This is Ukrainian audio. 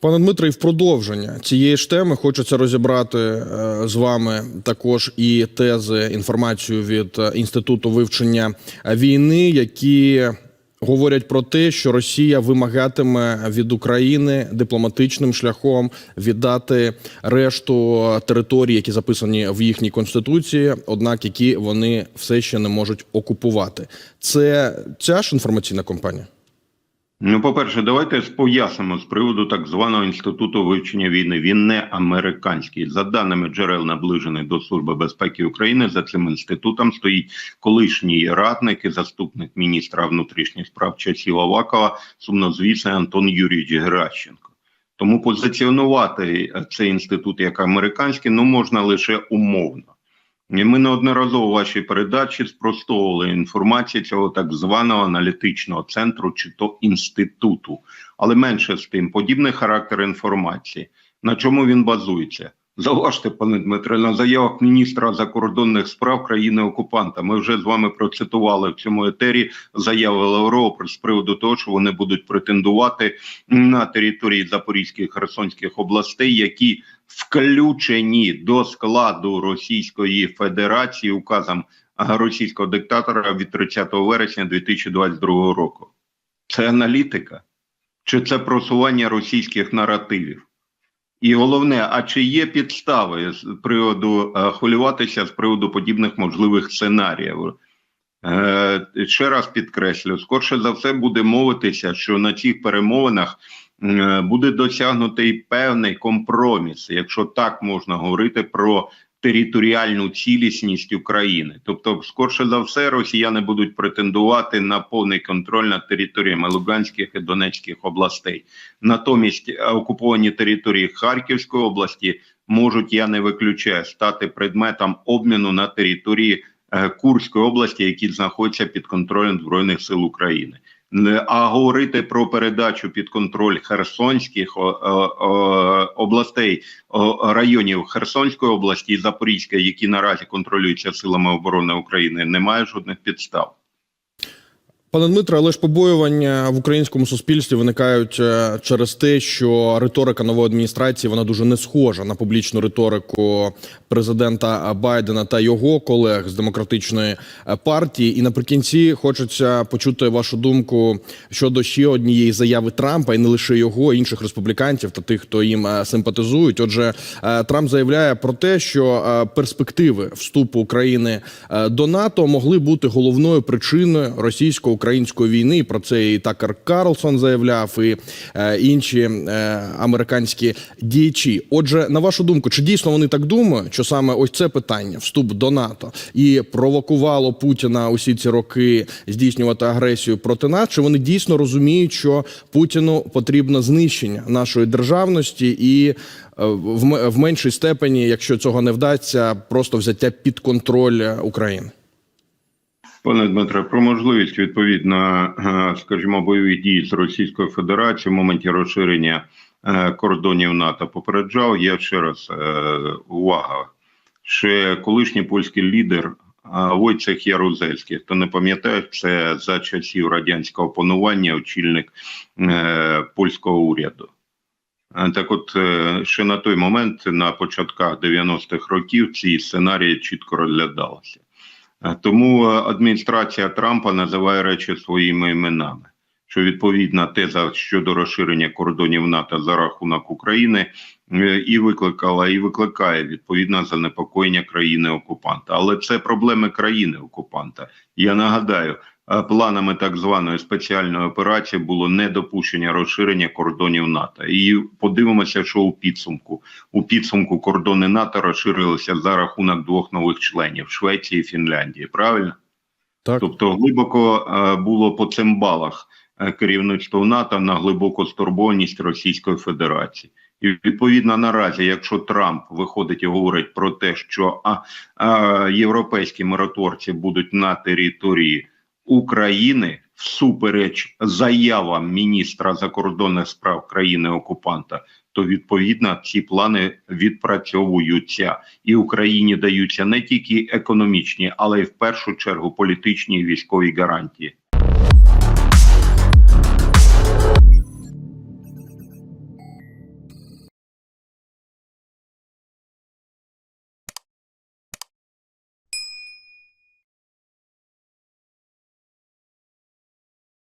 Пане Дмитре, і в продовження цієї ж теми хочеться розібрати е, з вами також і тези, інформацію від е, інституту вивчення війни, які говорять про те, що Росія вимагатиме від України дипломатичним шляхом віддати решту територій, які записані в їхній конституції, однак які вони все ще не можуть окупувати. Це ця ж інформаційна кампанія. Ну, по-перше, давайте пояснимо з приводу так званого інституту вивчення війни. Він не американський. За даними джерел, наближених до Служби безпеки України, за цим інститутом стоїть колишній радник і заступник міністра внутрішніх справ часів Авакова, сумнозвісний Антон Юрійович Геращенко. Тому позиціонувати цей інститут як американський ну можна лише умовно. І ми неодноразово в вашій передачі спростовували інформацію цього так званого аналітичного центру чи то інституту, але менше з тим, подібний характер інформації. На чому він базується? Зауважте, пане Дмитре, на заявах міністра закордонних справ країни окупанта. Ми вже з вами процитували в цьому етері заяви Лаврова з приводу того, що вони будуть претендувати на території Запорізьких Херсонських областей, які включені до складу Російської Федерації указом російського диктатора від 30 вересня 2022 року. Це аналітика чи це просування російських наративів? І головне, а чи є підстави з приводу е, хвилюватися з приводу подібних можливих сценаріїв? Е, ще раз підкреслю, скорше за все буде мовитися, що на цих перемовинах е, буде досягнутий певний компроміс, якщо так можна говорити про територіальну цілісність України. Тобто, скорше за все, росіяни будуть претендувати на повний контроль над територіями Луганських і Донецьких областей. Натомість е, окуповані території Харківської області можуть, я не виключаю, стати предметом обміну на території е, Курської області, які знаходяться під контролем Збройних сил України. А говорити про передачу під контроль Херсонських областей, районів Херсонської області і Запорізької, які наразі контролюються силами оборони України, немає жодних підстав. Пане Дмитре, але ж побоювання в українському суспільстві виникають е, через те, що риторика нової адміністрації вона дуже не схожа на публічну риторику президента Байдена та його колег з демократичної е, партії. І наприкінці хочеться почути вашу думку щодо ще однієї заяви Трампа, і не лише його, інших республіканців та тих, хто їм е, симпатизують. Отже, Трамп заявляє про те, що перспективи вступу України до НАТО могли бути головною причиною російсько-української війни. Про це і Такер Карлсон заявляв, і е, інші е, американські діячі. Отже, на вашу думку, чи дійсно вони так думають, що саме ось це питання вступ до НАТО і провокувало Путіна усі ці роки здійснювати агресію проти нас? Чи вони дійсно розуміють, що Путіну потрібно знищення нашої державності і е, в меншій степені, якщо цього не вдасться, просто взяття під контроль України? Пане Дмитре, про можливість відповідно, е, скажімо, бойових дій з Російською Федерацією в моменті розширення е, кордонів НАТО попереджав. Я ще раз е, увага. Ще колишній польський лідер Войцех Ярузельський. Хто не пам'ятає, це за часів радянського панування очільник польського уряду. Так, от ще на той момент, на початках 90-х років, ці сценарії чітко розглядалися. Е, Тому е, адміністрація Трампа називає речі своїми іменами. Що відповідна теза щодо розширення кордонів НАТО за рахунок України е, і викликала, і викликає відповідне занепокоєння країни окупанта. Але це проблеми країни окупанта. Я нагадаю, планами так званої спеціальної операції було недопущення розширення кордонів НАТО. І подивимося, що у підсумку у підсумку кордони НАТО розширилися за рахунок двох нових членів Швеції і Фінляндії. Правильно? Так. Тобто глибоко е, було по цим балах е, керівництво НАТО на глибоку стурбованість Російської Федерації. І відповідно наразі, якщо Трамп виходить і говорить про те, що а, а, європейські миротворці будуть на території України всупереч заявам міністра закордонних справ країни окупанта, то відповідно ці плани відпрацьовуються, і Україні даються не тільки економічні, але й в першу чергу політичні і військові гарантії.